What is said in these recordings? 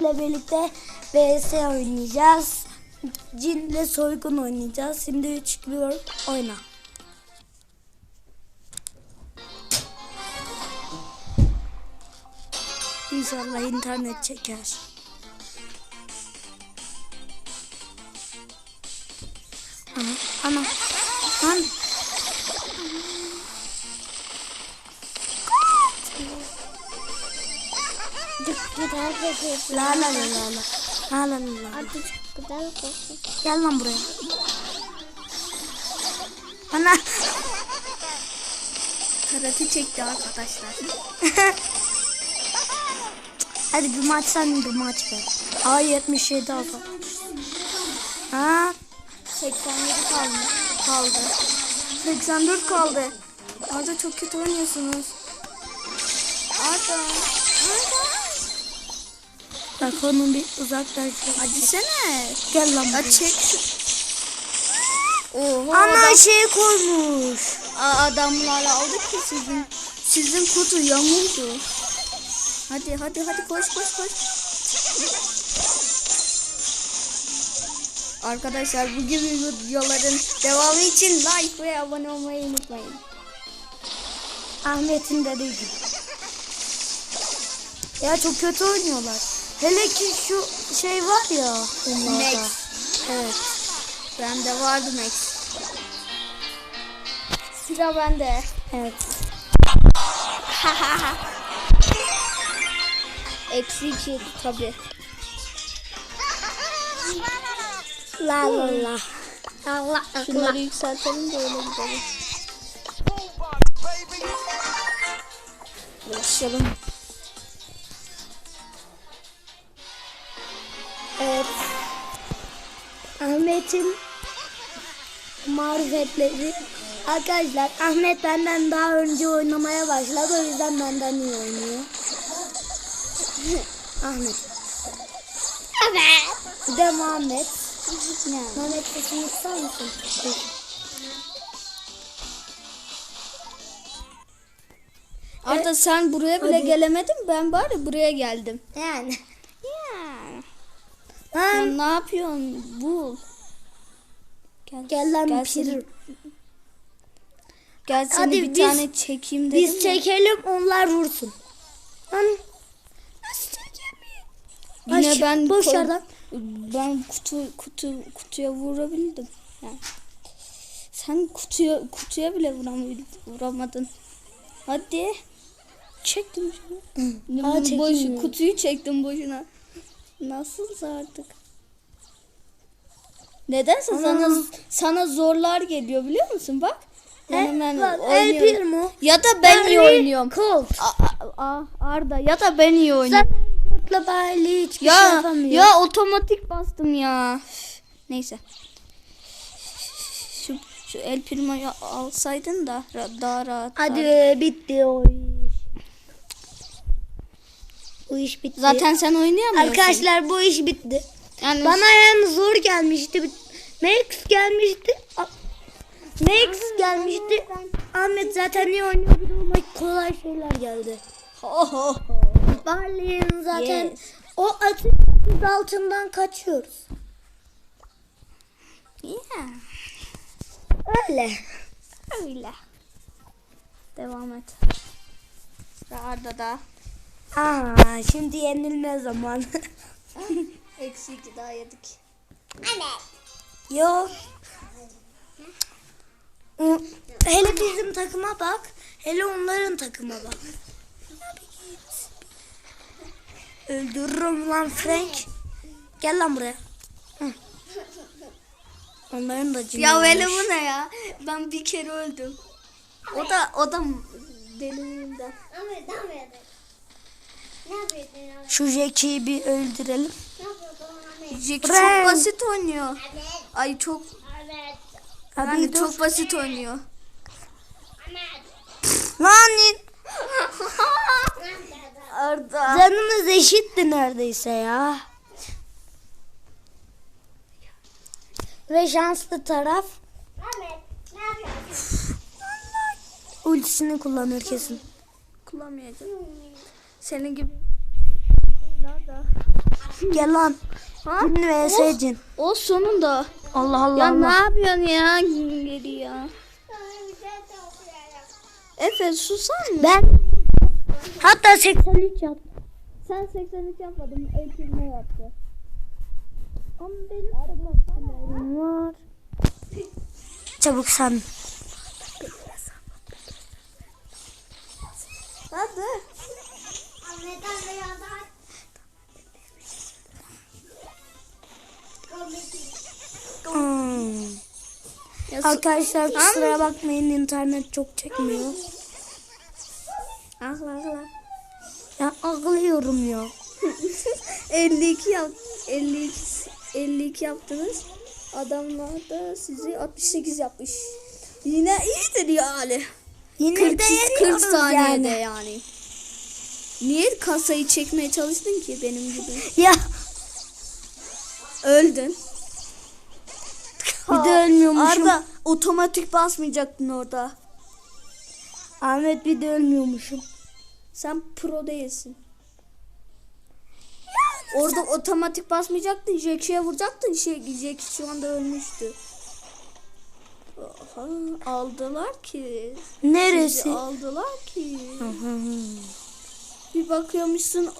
ile birlikte VS oynayacağız. Cinle soygun oynayacağız. Şimdi 3 gidiyor oyna. İnşallah internet çeker. Ana, ana, lan. Gider kokuyorsun. La la la la la. La la la la. Artık gider kokuyorsun. Gel lan buraya. Ana. Karate çekti arkadaşlar. Hadi bir maç sen bir maç ver. Aa 77 alfa. Ha 87 kaldı. Kaldı. 84 kaldı. Arda çok kötü oynuyorsunuz. Arda. Bak onun bir uzaklaş. Hadi sene. Gel lan buraya. çek. Oha Ana adam, şey koymuş. Aa, adamlar aldı ki sizin. Sizin kutu yamuldu. Hadi hadi hadi koş koş koş. Arkadaşlar bu gibi videoların devamı için like ve abone olmayı unutmayın. Ahmet'in dediği gibi. Ya çok kötü oynuyorlar. Hele ki şu şey var ya. Max. Evet. Bende vardı Max. Sıra bende. Evet. Eksi iki tabi. La la la. Allah Şunları yükseltelim de öyle gidelim. Başlayalım. Ahmet'in marifetleri. Arkadaşlar Ahmet benden daha önce oynamaya başladı. O yüzden benden iyi oynuyor. Ahmet. Evet. Bir de Muhammed. Muhammed sesini ister misin? Arda sen buraya bile Hadi. gelemedin ben bari buraya geldim. Yani. Ya. Lan Sen ne yapıyorsun? Bul. Gel, gel lan gel pir. seni, gel seni Hadi bir biz- tane çekeyim dedim. Biz ya. çekelim onlar vursun. Lan nasıl çekemiyor? Yine Aş- ben boş yerden. Ben kutu kutu kutuya vurabildim. Yani. Sen kutuya kutuya bile vuramıyordun, vuramadın. Hadi. Çektim şunu. Aa, Boş, kutuyu çektim boşuna. Nasılsa artık. Nedense Ana. sana sana zorlar geliyor biliyor musun? Bak. He, hemen El oynuyorum. Primo. Ya da ben iyi Harry oynuyorum. Colt. A- a- Arda ya da ben iyi oynuyorum. Zaten Colt'la Barley hiçbir şey Ya yapamıyor. ya otomatik bastım ya. Neyse. Şu, şu el primoyu alsaydın da daha rahat. Hadi bitti o iş. Bu iş bitti. Zaten sen oynayamıyorsun. Arkadaşlar bu iş bitti. yani Bana hem zor gelmişti. Max gelmişti. Max gelmişti. Ahmet zaten iyi oynuyor. Bir ona kolay şeyler geldi. Barley'in zaten Yes. o atın altından kaçıyoruz. Yeah, Öyle. öyle. Devam et. Sıra Arda'da. Aa, şimdi yenilme zaman. Eksi iki daha yedik. Yok. O- Hele bizim takıma bak. Hele onların takıma bak. Öldürürüm lan Frank. Gel lan buraya. Hı. Onların da cini Ya öyle bu ne ya? Ben bir kere öldüm. O da o da deliliğinden. Ahmet ne yapıyordun? Ne yapıyordun Ahmet? Şu Jackie'yi bir öldürelim. Ne yapıyordun Ahmet? Jack Frank. çok basit oynuyor. Ay çok. Hadi yani dur. çok basit oynuyor. Lan? Arda. canımız eşitti neredeyse ya. Ve şanslı taraf ultisini kullanır kesin. Kullanmayacağım. Senin gibi. Nerede? Gel lan. Ha? Cin vs cin. O sonunda. Allah Allah Ya ne Allah. yapıyorsun ya? Geri ya. Efe susar mı? Ben hatta 83 yaptım. Sen 83 yapmadın. Eğitimle yaptı. Ama benim Var. Çabuk sen. Hadi. Hmm. Arkadaşlar kusura bakmayın internet çok çekmiyor. Akla akla. Ya ağlıyorum ya. 52 yap 52 52 yaptınız. Adamlar da sizi 68 yapmış. Yine iyidir yani. Yine 40, de 40 yeniyoruz saniyede yani. yani. Niye kasayı çekmeye çalıştın ki benim gibi? Ya Öldün. bir de ölmüyormuşum. Arda otomatik basmayacaktın orada. Ahmet bir de ölmüyormuşum. Sen pro değilsin. Orada otomatik basmayacaktın. Jack'e vuracaktın. Şey, Jack şu anda ölmüştü. Aha, aldılar ki. Sizi Neresi? aldılar ki. Bir bakıyormuşsun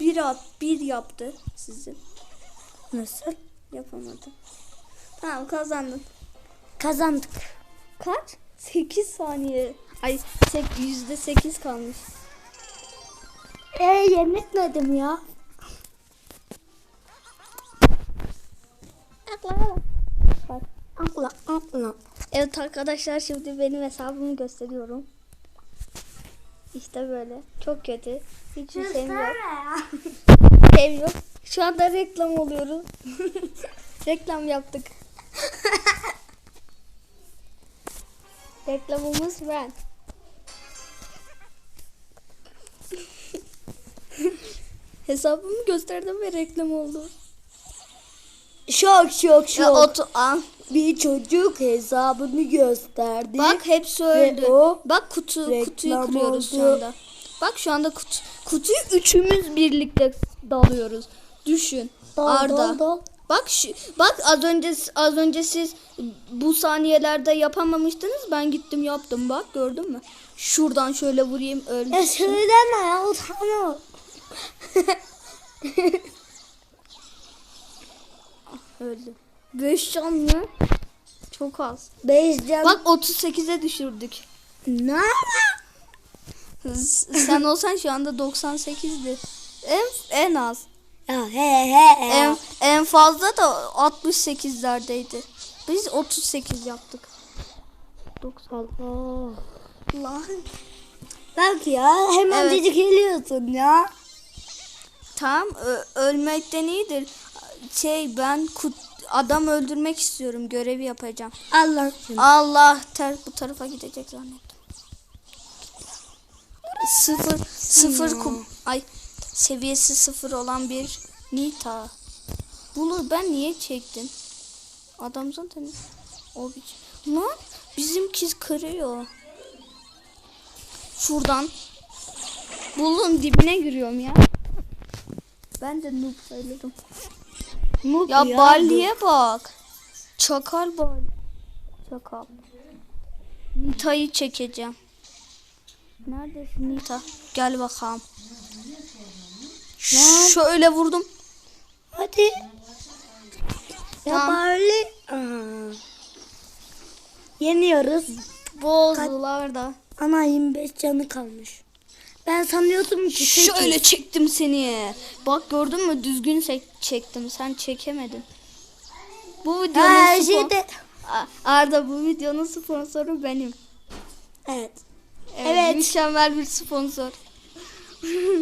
bir at bir yaptı sizi. Nasıl? Yapamadı. Tamam kazandın. Kazandık. Kaç? 8 saniye. Ay yüzde 8 kalmış. E yemetmedim ya. Bak. Evet arkadaşlar şimdi benim hesabımı gösteriyorum. İşte böyle. Çok kötü. Hiçbir şeyim yok. Şeyim yok. Şu anda reklam oluyoruz. reklam yaptık. Reklamımız ben. Hesabımı gösterdim ve reklam oldu. Şok şok şok. Ya al. Bir çocuk hesabını gösterdi. Bak hepsi öldü. Bak kutu kutuyu kırıyoruz şu oldu. anda. Bak şu anda kutu, kutuyu üçümüz birlikte dalıyoruz. Düşün. Dal, Arda. dal, dal. Bak şu bak az önce az önce siz bu saniyelerde yapamamıştınız. Ben gittim yaptım bak gördün mü? Şuradan şöyle vurayım öldü. Ya söyleme ya utanma. öldü. 5 can mı? Çok az. Beyzcan. Bak 38'e düşürdük. Ne? Sen olsan şu anda 98'di. En, en az. Ya he he he. En, en fazla da 68'lerdeydi. Biz 38 yaptık. 90. Allah. Lan. Bak ya hemen Evet. geliyorsun ya. Tamam ölmekten iyidir. Şey ben kut, adam öldürmek istiyorum. Görevi yapacağım. Allah. Allah ter bu tarafa gidecek zannettim. Sıfır sıfır kum ay seviyesi sıfır olan bir Nita. Bunu ben niye çektim? Adam zaten o biçim. Lan bizim kız kırıyor. Şuradan. Bulun dibine giriyorum ya. Ben de noob sayılırım. Noob Ya, Bali'ye bak. Çakal Bali. Çakal. Nita'yı çekeceğim. Neredesin Nita? Gel bakalım. Şöyle vurdum. Hadi. Ya Tamam. bari. Aa. Yeniyoruz. Bozdular da. Ana 25 canı kalmış. Ben sanıyordum ki. Şöyle çektim seni. Bak gördün mü düzgün çektim. Sen çekemedin. Bu videonun Her spon- şeyde. A- Arda bu videonun sponsoru benim. Evet. Evet. Evet. Mükemmel bir sponsor.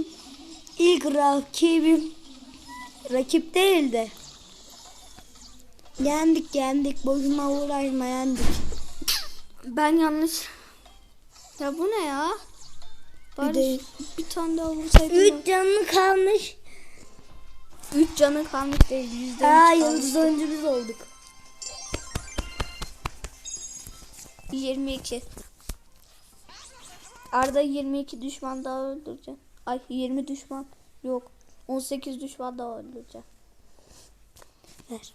İlk rakibim rakip değildi. Yendik yendik. Boşuna uğraşma yendik. Ben yanlış. Ya bu ne ya? Bari de- bir tane daha vursaydım. Üç Üç, canlı kalmış. üç canı kalmış değil. Yüzde Aa üç yıldız biz olduk. 22. Arda 22 düşman daha öldürecek. Ay 20 düşman. Yok. 18 düşman daha öldüreceğim. Ver.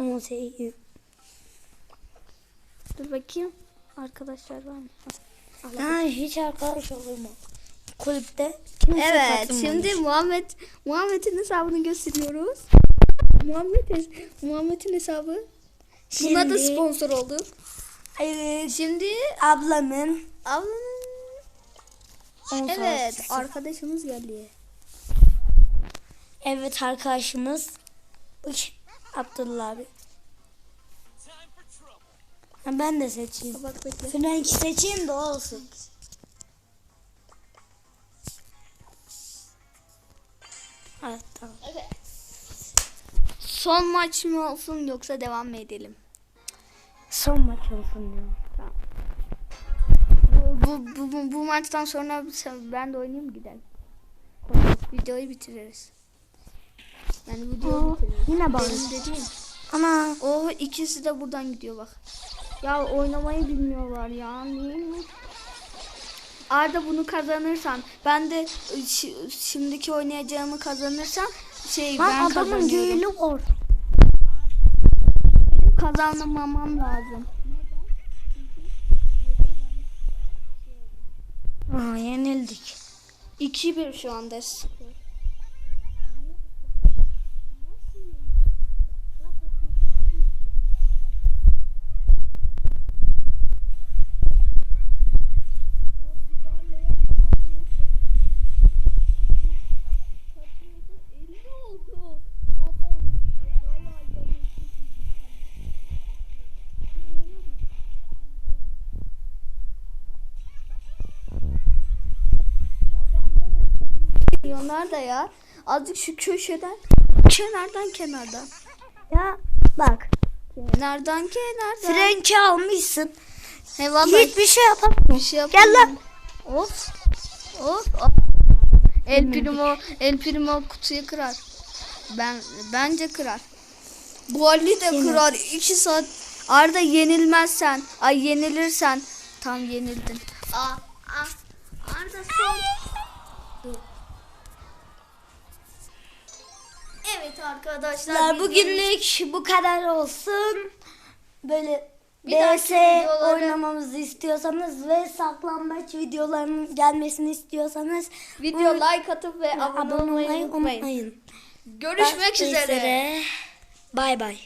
18. Dur bakayım. Arkadaşlar var mı? Ha, hiç arkadaş olur mu? Kulüpte kimse Evet, şimdi Muhammed Muhammed'in hesabını gösteriyoruz. Muhammed Muhammed'in hesabı. Buna da Şimdi- sponsor olduk. Evet. Şimdi Ablamın ablanın 10 Evet, arkadaşımız geldi. Evet arkadaşımız Abdullah abi. Ha, ben de seçeyim. Bak bekle. Frank seçeyim de olsun. Evet tamam. Son maç mı olsun yoksa devam mı edelim? Son maç olsun ya. Bu, bu, bu, bu maçtan sonra ben de oynayayım gidelim. Videoyu bitiririz. Yani videoyu Aa, bitiririz. yine. Benim dediğim. Ana O ikisi de buradan gidiyor bak. Ya oynamayı bilmiyorlar ya. Niye mi? Arda bunu kazanırsan ben de şi- şimdiki oynayacağımı kazanırsam şey lan ben adamın göğülü var. Kazanmamam lazım. Aa yenildik. 2-1 şu anda. Da ya. Azıcık şu köşeden kenardan kenardan. Ya bak. Kenardan kenardan. Frank'i almışsın. He vallahi Hiçbir şey yapamıyorsun. bir şey Gel lan. Of. Of. El Primo, El Primo kutuyu kırar. Ben bence kırar. Golli de kırar. 2 saat. Arda yenilmezsen, ay yenilirsen tam yenildin. Aa, aa. Arda son. Dur. Evet arkadaşlar. Bugünlük bu kadar olsun. Böyle BS videoları- oynamamızı istiyorsanız ve saklambaç videolarının gelmesini istiyorsanız video like atıp ve abone abone olmayı unutmayın. unutmayın. Görüşmek üzere. Bay bay.